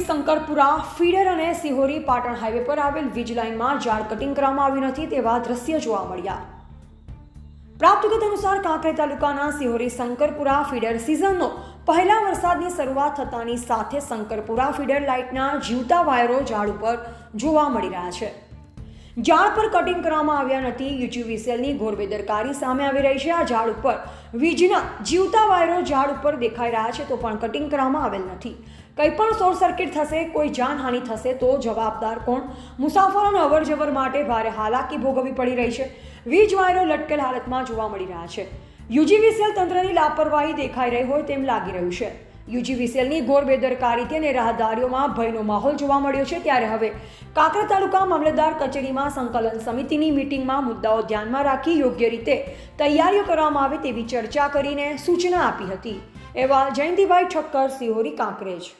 Shankarpura, feeder અને Sihori Patan highway પર આવેલ વીજ લાઇનમાં ઝાડ કટિંગ કરવામાં આવ્યું નથી તેવા દ્રશ્ય જોવા મળ્યા. પ્રાપ્ત વિગત અનુસાર કાંકરે તાલુકાના સિહોરી, શંકરપુરા, ફીડર સિઝનનો પહેલા વરસાદની શરૂઆત થતાની સાથે શંકરપુરા ફીડર લાઇટના જીવતા વાયરો ઝાડ ઉપર જોવા મળી રહ્યા છે. ઝાડ પર કટિંગ કરવામાં આવ્યા નથી. યુજીવીસીએલની ઘોર બેદરકારી સામે આવી રહી છે. આ ઝાડ ઉપર વીજના જીવતા વાયરો ઝાડ ઉપર દેખાઈ રહ્યા છે તો પણ કટિંગ કરવામાં આવેલ નથી. કંઈ પણ શોર્ટ સર્કિટ થશે, કોઈ જાનહાનિ થશે તો જવાબદાર કોણ? મુસાફરોને અવર જવર માટે ભારે હાલાકી ભોગવવી પડી રહી છે. વીજ વાયરો લટકેલ હાલતમાં જોવા મળી રહ્યા છે. યુજીવીસીએલ તંત્રની લાપરવાહી દેખાઈ રહી હોય તેમ લાગી રહ્યું છે. યુજીવીસીએલની ઘોર બેદરકારીથી અને રાહદારીઓમાં ભયનો માહોલ જોવા મળ્યો છે ત્યારે હવે કાંકરા તાલુકા મામલતદાર કચેરીમાં સંકલન સમિતિની મિટિંગમાં મુદ્દાઓ ધ્યાનમાં રાખી યોગ્ય રીતે તૈયારીઓ કરવામાં આવે તેવી ચર્ચા કરીને સૂચના આપી હતી. એવા જયંતિભાઈ ઠક્કર, સિહોરી કાંકરેજ.